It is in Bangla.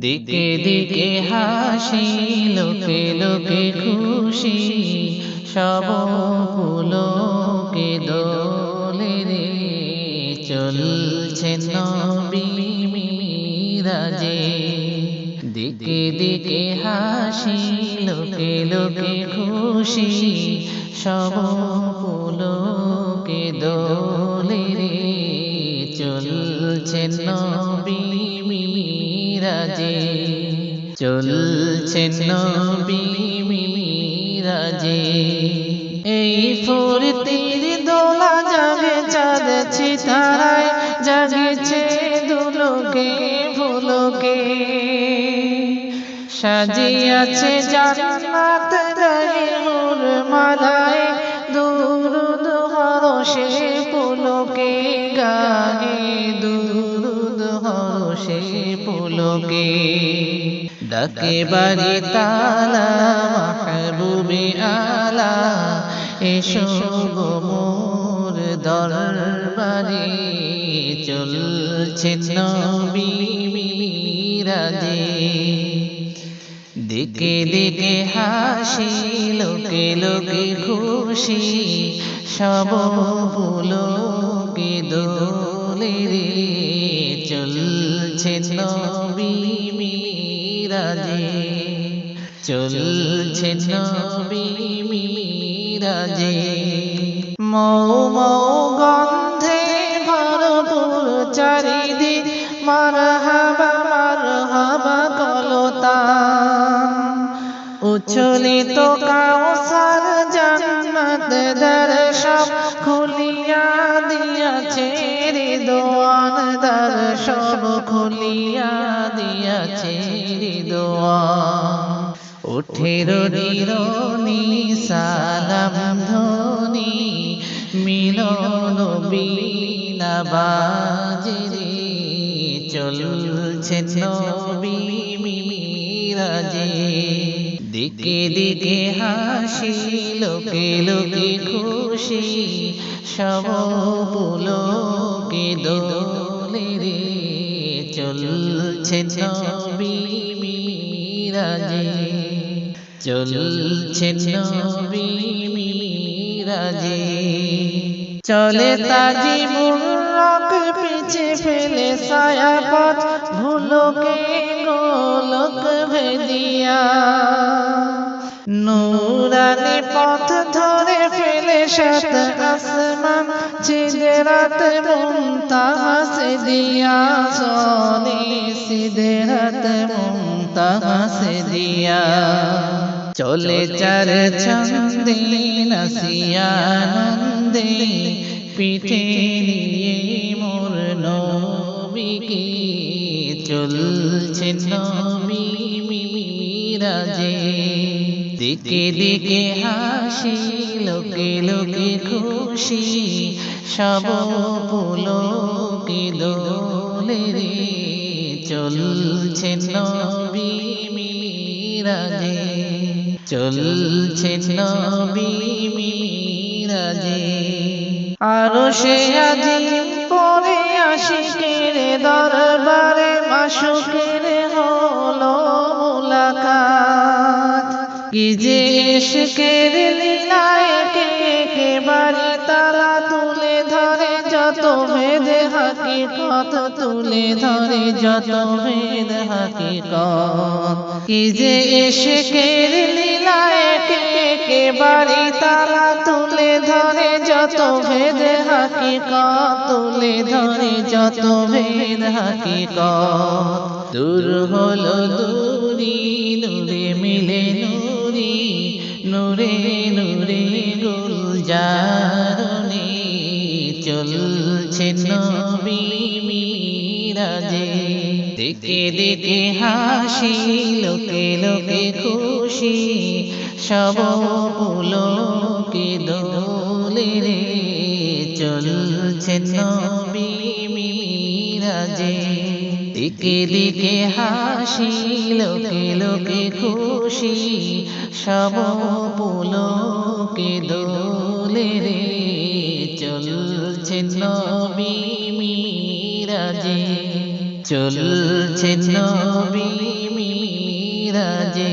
দিকে দিকে হাসি লোকে লোকে খুশি সব পুলকে দোলে রে। চলছে নবী মিরাজে। দিকে দিকে হাসি লোকে লোকে খুশি সব পুলকে দোলে রে। চলছে নবী মিরাজে চলছে নবী মিরাজে। এই ফুরতির দোলা জাগে চাঁদ ছিতারায় জাগেছে দুলোকে ফুলকে সাজিয়াছে জান্নাত রহিমুর মালায় দুরুদ হরষে পুলকে গাহে দুরুদ হরষে পুলকে। ডাকে বাড়ি তালা মাহবুবে আলা। এসো গো মোর দরবারে চলছে নবী মিরাজে। দিকে দিকে হাসি লোকে লোকে খুশি সব পুলকে দোলে রে চলছে নবী মিরাজে, চলছে নবী মিরাজে। মৌ মৌ গন্ধে ভরপুর চারিদিক, মারহাবা মারহাবা কলতান উচ্ছলিত কাউসার জান্নাত দর্শক খুলিয়া দিয়াছে রে দোয়ান দর্শক খুলিয়া উঠের নিরনি সালাম ধ্বনি মিলন বিনা বাজরে চলছে নবী মিরাজে দিকে দিকে হাসি, লোকে লোকে খুশি সব পুলকে দোলে রে চলছে নবী মিরাজে চলছে নবী মিরাজে চলে তাজি মুরক পিছে ফেলে সায়া পথ ভুলোকে গোলক ভেদিয়া নুরানি পথ ধরে ফেলে শত আসমান চিদেরাত মুমতাজ দিয়া সোনে সিদেরাত মুমতাজ দিয়া চলে চার ছন্দে নাসিয়ানন্দে পিঠে নিয়ে মোর নবীকে চলছে নবী মিরাজে। দিকে দিকে হাসি লোকে লোকে খুশি সব পুলকে দোলে রে। চলছে নবী মিরাজে। চলছে নবী মিরাজে। আরও সে আজিম পরে আশিকের দরবারে মাসুকের হলো মুলাকাত। কি যে এসকের লীলায় কে কে বাড়ি তারা তুলে যত ভেদ হাকিকত তুলে ধরে যত ভেদ হাকিকত। কি যে লীলায় কে কে বাড়ি তারা তুলে ধরে যত ভেদ হাকিকত তুলে ধরে যত ভেদ হাকিকত। দূর হলো দূরি নূরে মিলে নুরি, নূরে নূরে গুলজারনে মিরাজে দেখে দেখে হাসি, লোকে লোকে খুশি, সব পুলকে দোলে রে চলছে নবী দিকে দিকে হাসি, লোকে লোকে খুশি, সব পুলকে দোলে রে চলছে নবী মিরাজে চলছে নবী মিরাজে